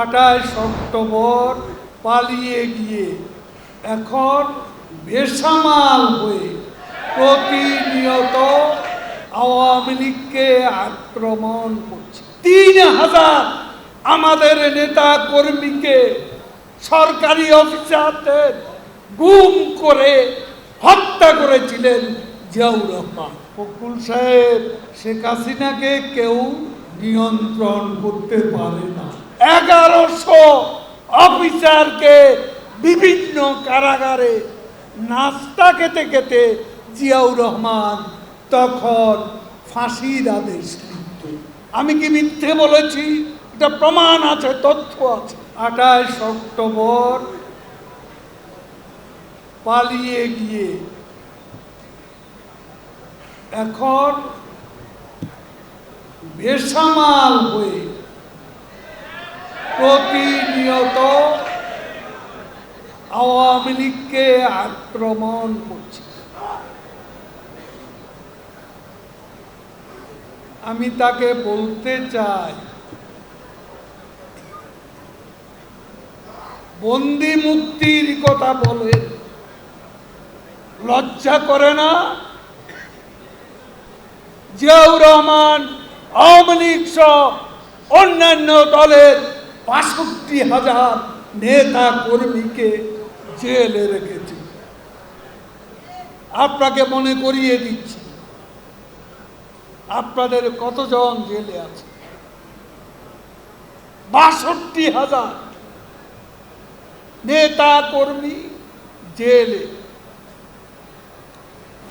আঠাশ অক্টোবর পালিয়ে গিয়ে এখন বেসামাল হয়ে প্রতিনিয়ত আওয়ামী লীগকে আক্রমণ করছে। তিন হাজার আমাদের নেতা কর্মীকে সরকারি অফিসারদের গুম করে হত্যা করেছিলেন জিয়াউর রহমান। ফকুল সাহেব, শেখ হাসিনাকে কেউ নিয়ন্ত্রণ করতে পারে না। এগারোশো অফিসারকে বিভিন্ন কারাগারে নাস্তা খেতে খেতে জিয়াউর রহমান তখন ফাঁসির আদেশ আমি কি মিথ্যে বলেছি? এটা প্রমাণ আছে, তথ্য আছে। আঠাশ অক্টোবর পালিয়ে গিয়ে এখন বেসামাল হয়ে প্রতিনিয়ত আওয়ামী লীগকে আক্রমণ করছে। আমি তাকে বলতে চাই, বন্দি মুক্তির কথা বলে, লজ্জা করে না? জিয়াউর রহমান, আওয়ামী লীগ সহ অন্যান্য দলের বাষট্টি হাজার নেতা কর্মীকে জেলে রেখেছে। আপনাকে মনে করিয়ে দিচ্ছি, আপনাদের কতজন জেলে আছে? বাষট্টি হাজার নেতা কর্মী জেলে।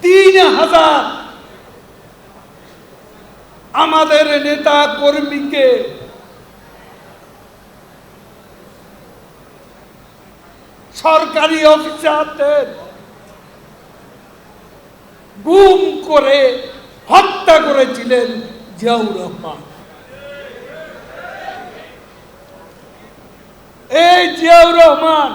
তিন হাজার আমাদের নেতা কর্মীকে সরকারি অফিসারদের গুম করে হত্যা করেছিলেন জিয়াউর রহমান। এই জিয়াউর রহমান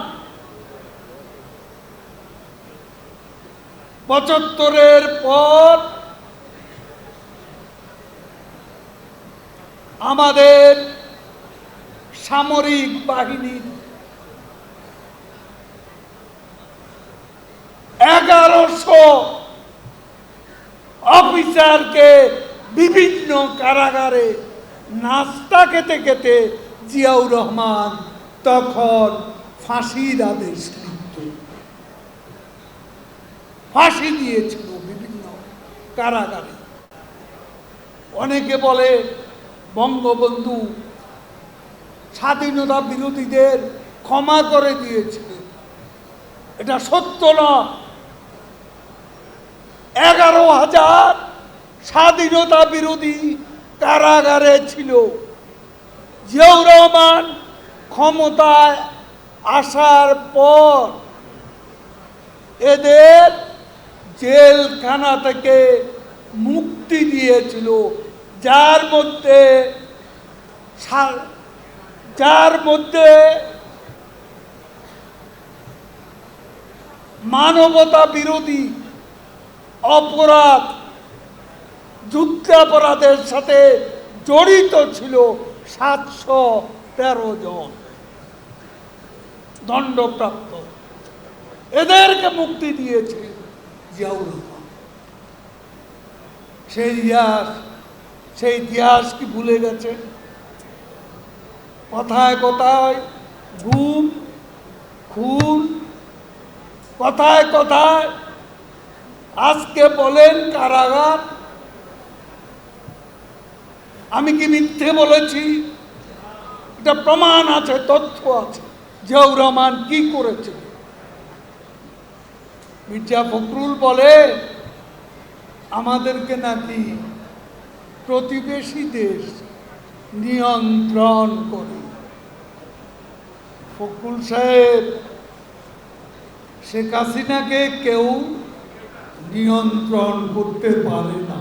পঁচাত্তরের পর আমাদের সামরিক বাহিনীর এগারোশো অফিসারকে বিভিন্ন কারাগারে নাস্তা খেতে খেতে জিয়াউর রহমান তখন ফাঁসির আদেশ ফাঁসি দিয়েছিল বিভিন্ন কারাগারে। অনেকে বলে, বঙ্গবন্ধু স্বাধীনতা বিরোধীদের ক্ষমা করে দিয়েছিলেন। এটা সত্য নয়। এগারো হাজার স্বাধীনতা বিরোধী কারাগারে ছিল। জিয়াউর রহমান ক্ষমতায় আসার পর এদের জেলখানা থেকে মুক্তি দিয়েছিল। যার মধ্যে যার মধ্যে মানবতা বিরোধী অপরাধ, যুদ্ধাপরাধের সাথে জড়িত ছিল সাতশো তেরো জন দণ্ডপ্রাপ্ত। এদেরকে মুক্তি দিয়েছে জিয়াউর সেই ইতিহাস সেই ইতিহাস কি ভুলে গেছে? কথায় কথায় ঘুম, খুন, কথায় কথায় আজকে বলেন কারাগার। আমি কি মিথ্যে বলেছি? এটা প্রমাণ আছে, তথ্য আছে। জিয়াউর রহমান কি করেছে? মির্জা ফখরুল বলে, আমাদেরকে নাকি প্রতিবেশী দেশ নিয়ন্ত্রণ করে। ফখরুল সাহেব, শেখ হাসিনাকে কেউ নিয়ন্ত্রণ করতে পারে না।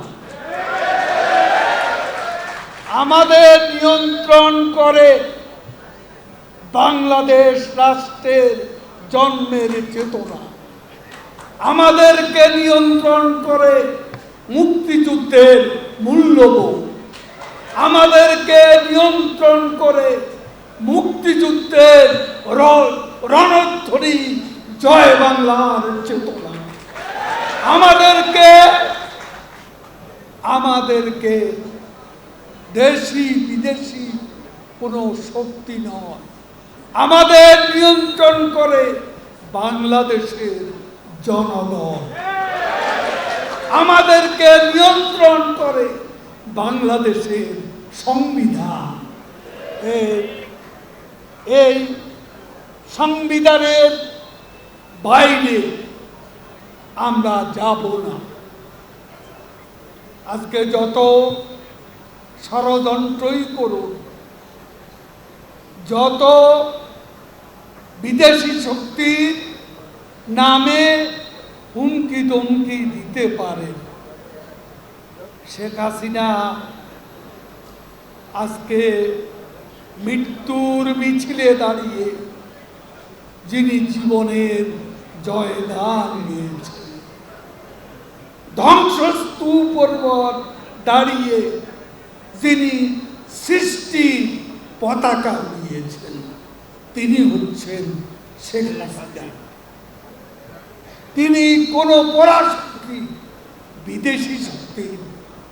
আমাদের নিয়ন্ত্রণ করে বাংলাদেশ রাষ্ট্রের জন্মের চেতনা। আমাদেরকে নিয়ন্ত্রণ করে মুক্তিযুদ্ধের মূল্যবোধ। আমাদেরকে নিয়ন্ত্রণ করে মুক্তিযুদ্ধের রণধ্বনি জয় বাংলার চেতনা। আমাদেরকে আমাদেরকে দেশি বিদেশি কোনো শক্তি নয়। আমাদের নিয়ন্ত্রণ করে বাংলাদেশের জনগণ। আমাদেরকে নিয়ন্ত্রণ করে বাংলাদেশের সংবিধান। এই- সংবিধানের বাইরে আমরা যাব না। আজকে যত ষড়যন্ত্রই করুন, যত বিদেশি শক্তির নামে হুমকি দমকি দিতে পারে, শেখ হাসিনা আজকে মৃত্যুর মিছিলে দাঁড়িয়ে যিনি জীবনের জয়দান নিয়েছেন ধ্বংসস্তূপ দাঁড়িয়ে যিনি সৃষ্টি পতাকা উড়িয়েছেন, তিনি হচ্ছেন শেখ হাসিনা। তিনি কোনো পরাশক্তি, বিদেশি শক্তির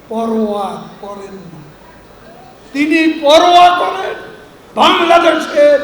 পরোয়া করেন না। তিনি পরোয়া করেন বাংলাদেশের